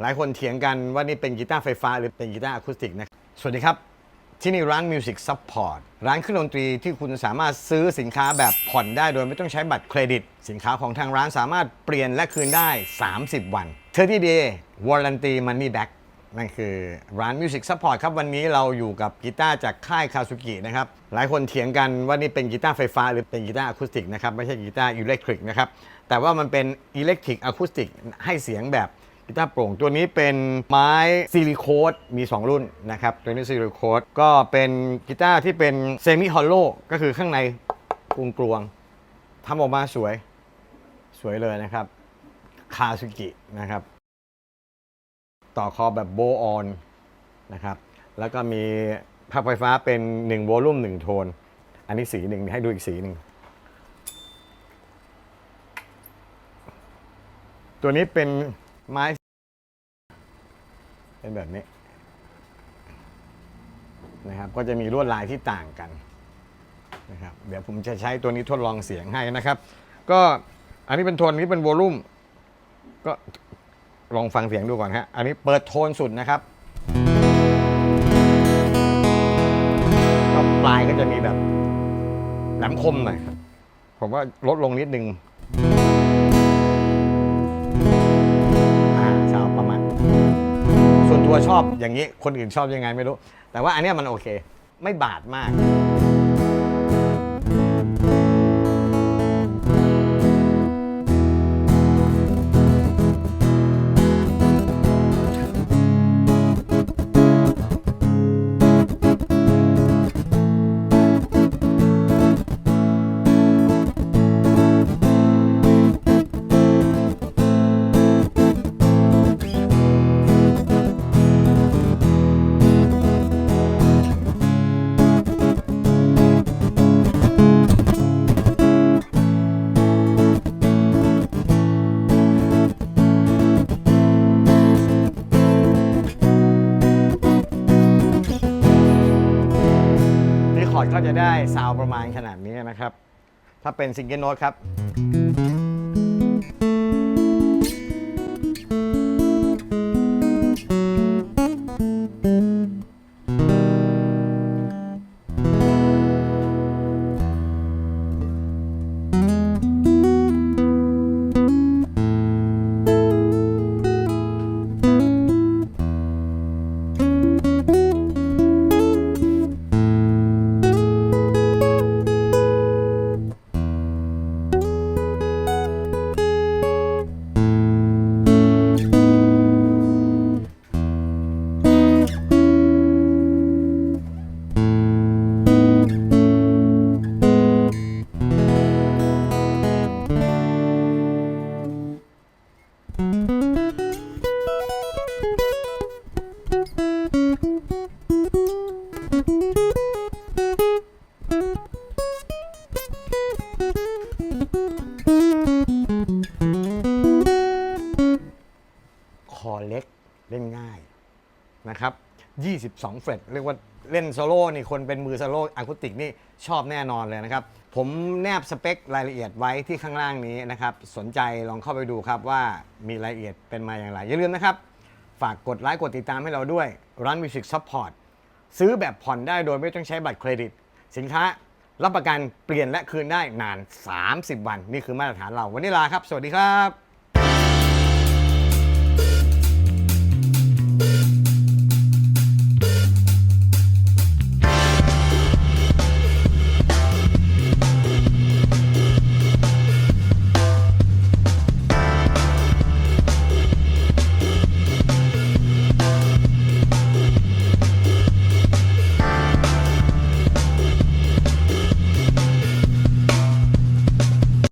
หลายคนเถียงกันว่านี่เป็นกีตาร์ไฟฟ้าหรือเป็นกีตาร์อะคูสติกนะสวัสดีครับ ที่นี่ร้าน Music Support ร้านเครื่องดนตรีที่คุณสามารถซื้อสินค้าแบบผ่อนได้โดยไม่ต้องใช้บัตรเครดิต สินค้าของทางร้านสามารถเปลี่ยนและคืนได้ 30 วัน30 day warranty money back นั่นคือร้าน Music Support ครับ วันนี้เราอยู่กับกีตาร์จากค่ายคาสุกินะครับ หลายคนเถียงกันว่านี่เป็นกีตาร์ไฟฟ้าหรือเป็นกีตาร์อะคูสติกนะครับ ไม่ใช่กีตาร์อิเล็กทริกนะครับ แต่ว่ามันเป็นอิเล็กทริกอะคูสติกให้เสียงแบบ กีตาร์โปร่งตัวนี้เป็นไม้ซิลิโคนมี 2 รุ่นนะครับ ตัวนี้ซิลิโคนก็เป็นกีตาร์ที่เป็นเซมิฮอลโลก็คือข้างในกลวงกลวงทำออกมาสวยสวยเลยนะครับ คาสุกินะครับ ต่อคอแบบโบออนนะครับ แล้วก็มีภาคไฟฟ้าเป็น1โวลูม1โทน อันนี้สีหนึ่งให้ดูอีกสีหนึ่งตัวนี้เป็นไม้ เป็นแบบนี้นะครับ ก็จะมีลวดลายที่ต่างกันนะครับ เดี๋ยวผมจะใช้ตัวนี้ทดลองเสียงให้นะครับ ก็อันนี้เป็นโทนนี้เป็นโวลูมก็ลองฟังเสียงดูก่อนฮะ อันนี้เปิดโทนสุดนะครับก็ปลายก็จะมีแบบแหลมคมหน่อยครับ ผมว่าลดลงนิดนึง ตัวชอบอย่างนี้คนอื่นชอบยังไงไม่รู้ แต่ว่าอันเนี้ยมันโอเค ไม่บาดมาก ก็จะได้ซาวประมาณขนาดนี้นะครับ ถ้าเป็นซิงเกิลโน้ตครับ คอเล็กเล่นง่ายนะครับ 22 เฟรตเรียกว่าเล่นโซโล่นี่คนเป็นมือโซโล่อะคูติกนี่ชอบแน่นอนเลยนะครับ ผมแนบสเปครายละเอียดไว้ที่ข้างล่างนี้นะครับ สนใจลองเข้าไปดูครับว่ามีรายละเอียดเป็นมาอย่างไร อย่าลืมนะครับ ฝากกดไลค์กดติดตามให้เราด้วยร้าน Music Support ซื้อแบบผ่อนได้โดยไม่ต้องใช้บัตรเครดิต สินค้ารับประกันเปลี่ยนและคืนได้นาน 30 วัน นี่คือมาตรฐานเรา วันนี้ลาครับ สวัสดีครับ